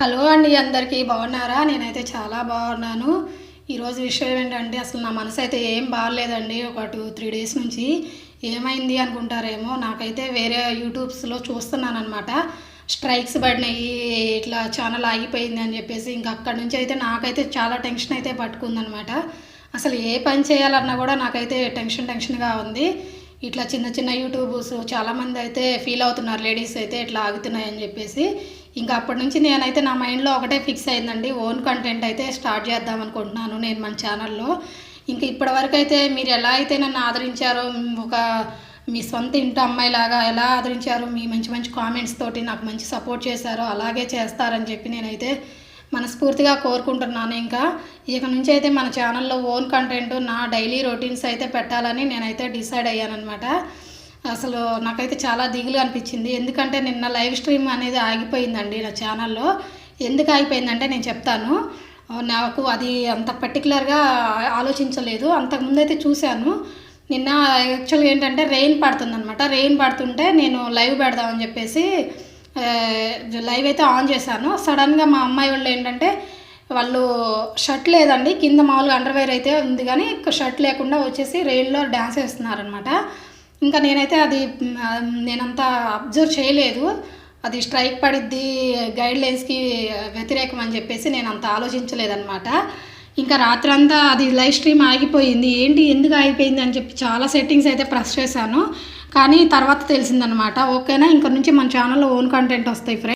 Hello అండి అందరికీ బాగున్నారా? నేనైతే చాలా బాగున్నాను. ఈరోజు విషయం ఏంటంటే అసలు నా మనసు అయితే ఏం బాగలేదండి. ఒక టూ త్రీ డేస్ నుంచి ఏమైంది అనుకుంటారేమో. నాకైతే వేరే యూట్యూబ్స్లో చూస్తున్నాను అనమాట స్ట్రైక్స్ పడినాయి ఇట్లా ఛానల్ ఆగిపోయింది అని చెప్పేసి ఇంకా అక్కడి నుంచి అయితే నాకైతే చాలా టెన్షన్ అయితే పట్టుకుందనమాట అసలు ఏ పని చేయాలన్నా కూడా నాకైతే టెన్షన్ టెన్షన్గా ఉంది. ఇట్లా చిన్న చిన్న యూట్యూబ్స్ చాలామంది అయితే ఫీల్ అవుతున్నారు. లేడీస్ అయితే ఇట్లా ఆగుతున్నాయని చెప్పేసి ఇంకా అప్పటి నుంచి నేనైతే నా మైండ్లో ఒకటే ఫిక్స్ అయిందండి. ఓన్ కంటెంట్ అయితే స్టార్ట్ చేద్దాం అనుకుంటున్నాను నేను మన ఛానల్లో. ఇంకా ఇప్పటివరకు అయితే మీరు ఎలా అయితే నన్ను ఆదరించారో ఒక మీ సొంత ఇంటి అమ్మాయిలాగా ఎలా ఆదరించారో మీ మంచి మంచి కామెంట్స్ తోటి నాకు మంచి సపోర్ట్ చేశారో అలాగే చేస్తారని చెప్పి నేనైతే మనస్ఫూర్తిగా కోరుకుంటున్నాను. ఇంకా ఇక నుంచి అయితే మన ఛానల్లో ఓన్ కంటెంట్ నా డైలీ రొటీన్స్ అయితే పెట్టాలని నేనైతే డిసైడ్ అయ్యానమాట అసలు నాకైతే చాలా దిగులు అనిపించింది. ఎందుకంటే నిన్న లైవ్ స్ట్రీమ్ అనేది ఆగిపోయిందండి నా ఛానల్లో. ఎందుకు ఆగిపోయిందంటే నేను చెప్తాను. నాకు అది అంత పర్టికులర్గా ఆలోచించలేదు. అంతకుముందు అయితే చూశాను. నిన్న యాక్చువల్గా ఏంటంటే రెయిన్ పడుతుందనమాట రెయిన్ పడుతుంటే నేను లైవ్ పెడదామని చెప్పేసి లైవ్ అయితే ఆన్ చేశాను. సడన్గా మా అమ్మాయి వాళ్ళు ఏంటంటే వాళ్ళు షర్ట్ లేదండి. కింద మామూలుగా అండర్వేర్ అయితే ఉంది కానీ షర్ట్ లేకుండా వచ్చేసి రెయిన్లో డ్యాన్స్ వేస్తున్నారనమాట ఇంకా నేనైతే అది నేనంతా నేనంత అబ్జర్వ్ చేయలేదు. అది స్ట్రైక్ పడిద్ది గైడ్ లైన్స్కి వ్యతిరేకం అని చెప్పేసి నేను అంత ఆలోచించలేదన్నమాట. ఇంకా రాత్రంతా అది లైవ్ స్ట్రీమ్ ఆగిపోయింది. ఏంటి ఎందుకు ఆగిపోయింది అని చెప్పి చాలా సెట్టింగ్స్ అయితే ప్రెస్ చేశాను. కానీ తర్వాత తెలిసిందనమాట ఓకేనా? ఇంక నుంచి మన ఛానల్లో ఓన్ కంటెంట్ వస్తాయి ఫ్రెండ్స్.